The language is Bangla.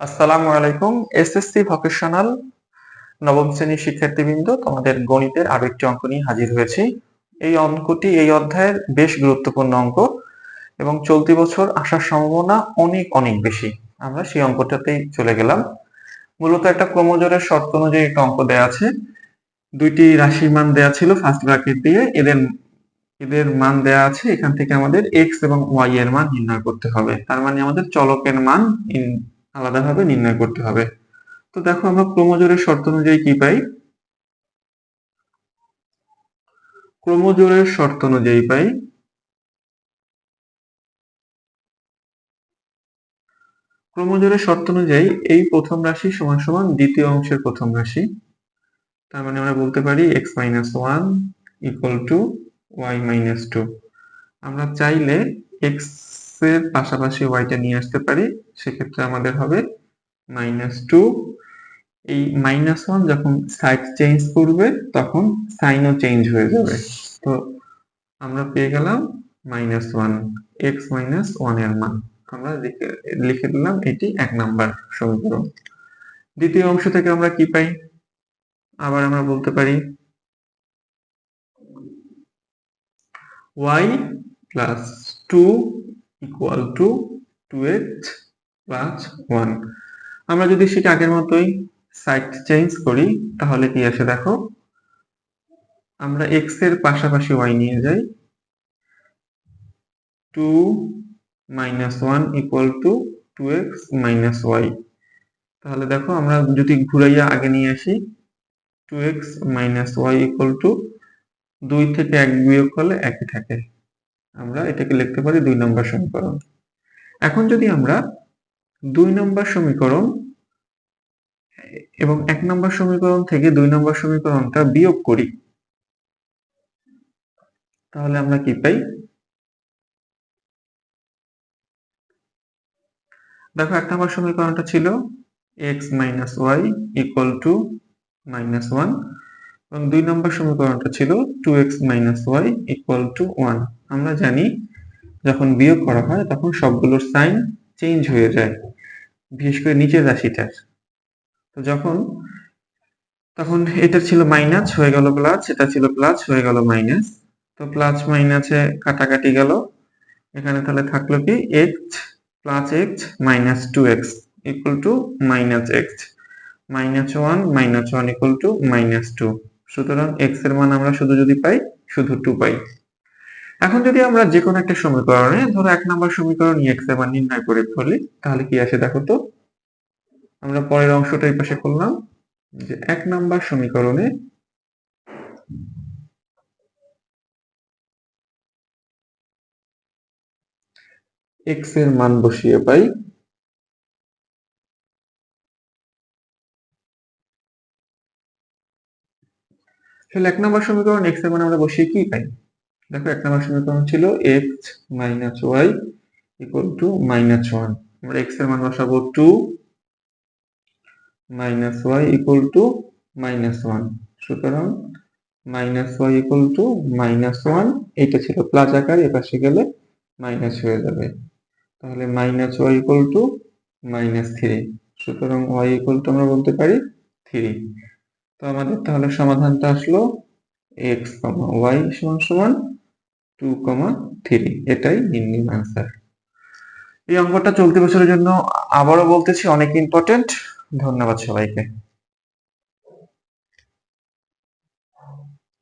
আসসালামু আলাইকুম, এসএসসি ভোকেশনাল নবম শ্রেণির শিক্ষার্থীবৃন্দ, তোমাদের গণিতের আরও একটি অঙ্ক নিয়ে হাজির হয়েছি। এই অঙ্কটি, এই অধ্যায়ের বেশ গুরুত্বপূর্ণ অঙ্ক এবং চলতি বছর আসার সম্ভাবনা অনেক অনেক বেশি। আমরা সেই অঙ্কটাতেই চলে গেলাম। মূলত একটা ক্রমজোরের শর্ত অনুযায়ী একটা অঙ্ক দেয়া আছে। দুইটি রাশির মান দেয়া ছিল ফার্স্ট ব্র্যাকেট দিয়ে। এদের এদের মান দেয়া আছে, এখান থেকে আমাদের এক্স এবং ওয়াই এর মান নির্ণয় করতে হবে। তার মানে আমাদের চলকের মান আলাদাভাবে নির্ণয় করতে হবে। তো দেখো আমরা ক্রমজোরের শর্ত অনুযায়ী কি পাই? ক্রমজোরের শর্ত অনুযায়ী পাই ক্রমজোরের শর্ত অনুযায়ী এই প্রথম রাশি সমান সমান দ্বিতীয় অংশের প্রথম রাশি। তার মানে আমরা বলতে পারি x minus one equal to y minus two আমরা চাইলে এক্স এর পাশাপাশি ওয়াইটা নিয়ে আসতে পারি, সেক্ষেত্রে আমাদের হবে মাইনাস টু এই মাইনাস ওয়ান যখন সাইড চেঞ্জ করবে, তখন সাইনও চেঞ্জ হয়ে যাবে। তো আমরা পেয়ে গেলাম মাইনাস ওয়ান এক্স মাইনাস ওয়ানের মান। আমরা লিখে দিলাম এটি এক নাম্বার সমীকরণ। দ্বিতীয় অংশ থেকে আমরা কি পাই? আবার আমরা বলতে পারি y plus two equal to two x plus one আমরা যদি সেটা আগের মতোই সাইড চেঞ্জ করি, তাহলে কি আসে দেখো? আমরা এক্সের পাশাপাশি ওয়াই নিয়ে যাই। Two minus one equal to two x minus y তাহলে দেখো, আমরা যদি ঘুরাইয়া আগে নিয়ে আসি two x minus y equal to দুই থেকে এক বিয়োগ করলে একই থাকে। আমরা এটাকে লিখতে পারি দুই নম্বর সমীকরণ। এখন যদি আমরা দুই নম্বর সমীকরণ এবং এক নম্বর সমীকরণ থেকে দুই নম্বর সমীকরণটা বিয়োগ করি, তাহলে আমরা কি পাই? দেখো, এক নম্বর সমীকরণটা ছিল x minus y equal to minus one এবং দুই নম্বর সমীকরণটা ছিল two x minus y equal to one আমরা জানি যখন বিয়োগ করা হয় তখন সবগুলোর সাইন চেঞ্জ হয়ে যায়, বিশেষ করে নিচের রাশিটার। তো যখন, তখন এটা ছিল মাইনাস হয়ে গেল প্লাস এটা ছিল প্লাস হয়ে গেল মাইনাস তো প্লাস মাইনাসে কাটাকাটি গেল। এখানে তাহলে থাকল কি x plus x minus two x equal to minus x minus one minus one equal to minus two সুতরাং এক্সের মান আমরা শুধু যদি পাই, শুধু টু পাই। এখন যদি আমরা যে কোনো একটা সমীকরণে ধরো এক নম্বর সমীকরণ এক্সের মান নির্ণয় করে ফেলি, তাহলে কি আসে দেখো তো? আমরা পরের অংশটা এই পাশে করলাম, যে এক নাম্বার সমীকরণে এক্সের মান বসিয়ে পাই। তাহলে এক নম্বর সমীকরণ এক্সের মান আমরা বসিয়ে কি পাই? দেখো, এক নম্বর সমীকরণ ছিল x minus y equal to minus one আমরা এক্সের মান বসাবো two minus y equal to minus one সুতরাং minus y equal to minus one এটা ছিল প্লাস আকার, এ পাশে গেলে মাইনাস হয়ে যাবে। তাহলে minus y equal to minus three সুতরাং ওয়াই ইকুয়াল টু আমরা বলতে পারি থ্রি তো আমাদের তাহলে সমাধানটা আসলো এক্স কমা ওয়াই সমান সমান টু কমা থ্রি এটাই নির্ণয় আনসার এই অঙ্কটা চলতি বছরের জন্য আবারও বলতেছি, অনেক ইম্পর্টেন্ট ধন্যবাদ সবাইকে।